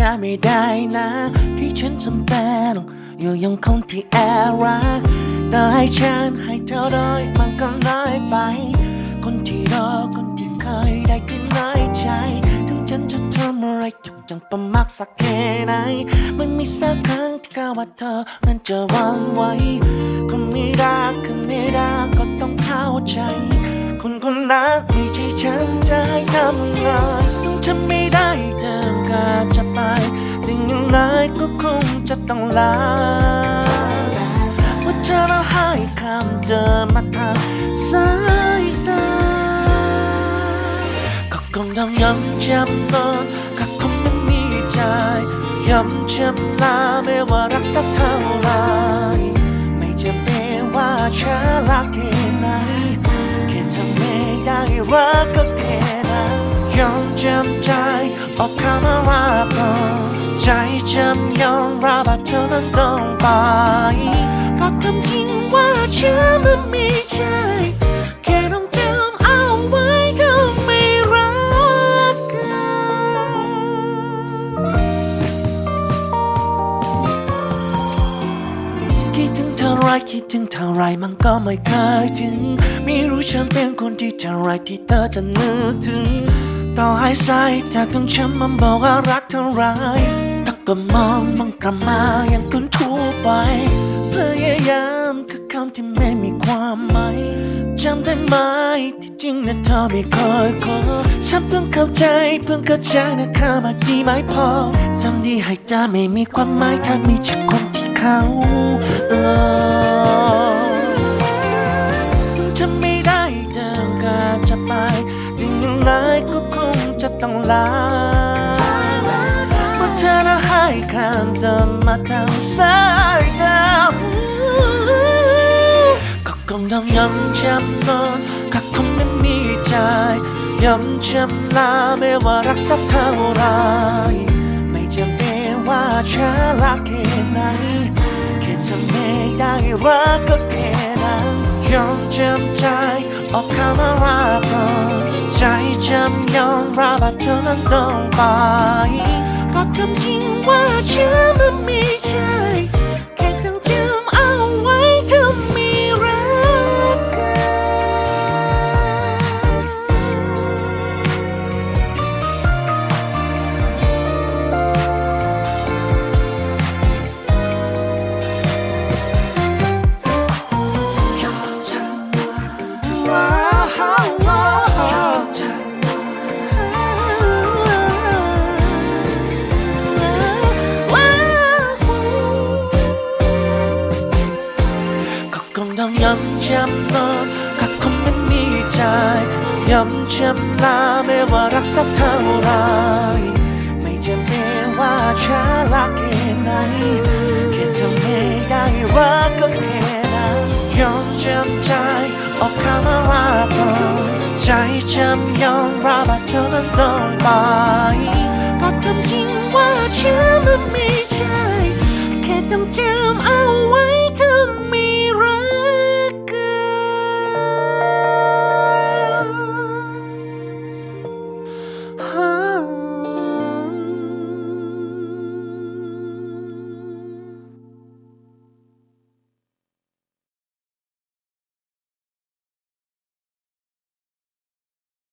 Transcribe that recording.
จะไม่ได้นะ ที่ฉันจำเป็นอยู่ยังคงที่แอรักต่อให้ฉันให้เธอได้มันก็น้อยไป คนที่รอคนที่เคยได้กินน้อยใจ ถึงฉันจะทำอะไรทุกอย่างประมักสักแค่ไหนมันมีสักครั้งที่ก้าวว่าเธอมันจะวางไว้คนไม่รักคนไม่รักก็ต้องเข้าใจ คนคนนั้นไม่ใช่ฉันจะให้ทำงานถึงฉันไม่ได้เธอ ไปแต่ยังไงก็คงจะต้องลาว่าเธอต้องให้คำเดินมาทางสายตาก็คงต้องย้ำจำนอนก็คงไม่มีใจย้ำจำลาไม่ว่ารักสักเท่าไรไม่จำเป็นว่าฉันรักแค่ไหนแค่ทำไม่ได้รักก็แค่นั้น ยอมจำใจออกคำว่าก่อนใจจำยอมรับว่าเธอนั้นต้องไปกับความจริงว่าฉันมันมีใจแค่ต้องจำเอาไว้เธอไม่รักกันคิดถึงเธอไรคิดถึงเธอไรมันก็ไม่เคยถึง ไม่รู้ฉันเป็นคนที่เท่าไรที่เธอจะนึกถึง ต่อให้สายตาของฉันมันบอกว่ารักเท่าไรแต่ก็มองมันกลับมาอย่างคนทั่วไป พยายามคือคำที่ไม่มีความหมายจำได้ไหมที่จริงนะเธอไม่เคยขอฉันเพิ่งเข้าใจเพิ่งเข้าใจนะคำว่าดีไม่พอจำดีให้เธอไม่มีความหมายถ้ามีฉันคนที่เขา ต้องลาเมื่อเธอน่ะให้คำจะมาทางสายตาก็คงต้องย้ำจำนนก็คงไม่มีใจย้ำจำลาไม่ว่ารักสักเท่าไรไม่จำเป็นว่าฉันรักแค่ไหนแค่ทำไม่ได้รักก็แค่นั้นยอมจำใจ ออกคำว่ารักก่อนใจจำยอ ต้องย้ำจำนอนก็คงไม่มีใจย้ำจำลาไม่ว่ารักสักเท่าไรไม่จำเป็นว่าฉันรัก ใจฉันยอมรับว่าเธอนั้นต้องไปเพราะคำจริงว่าฉันมันไม่ใช่แค่ต้องจำเอา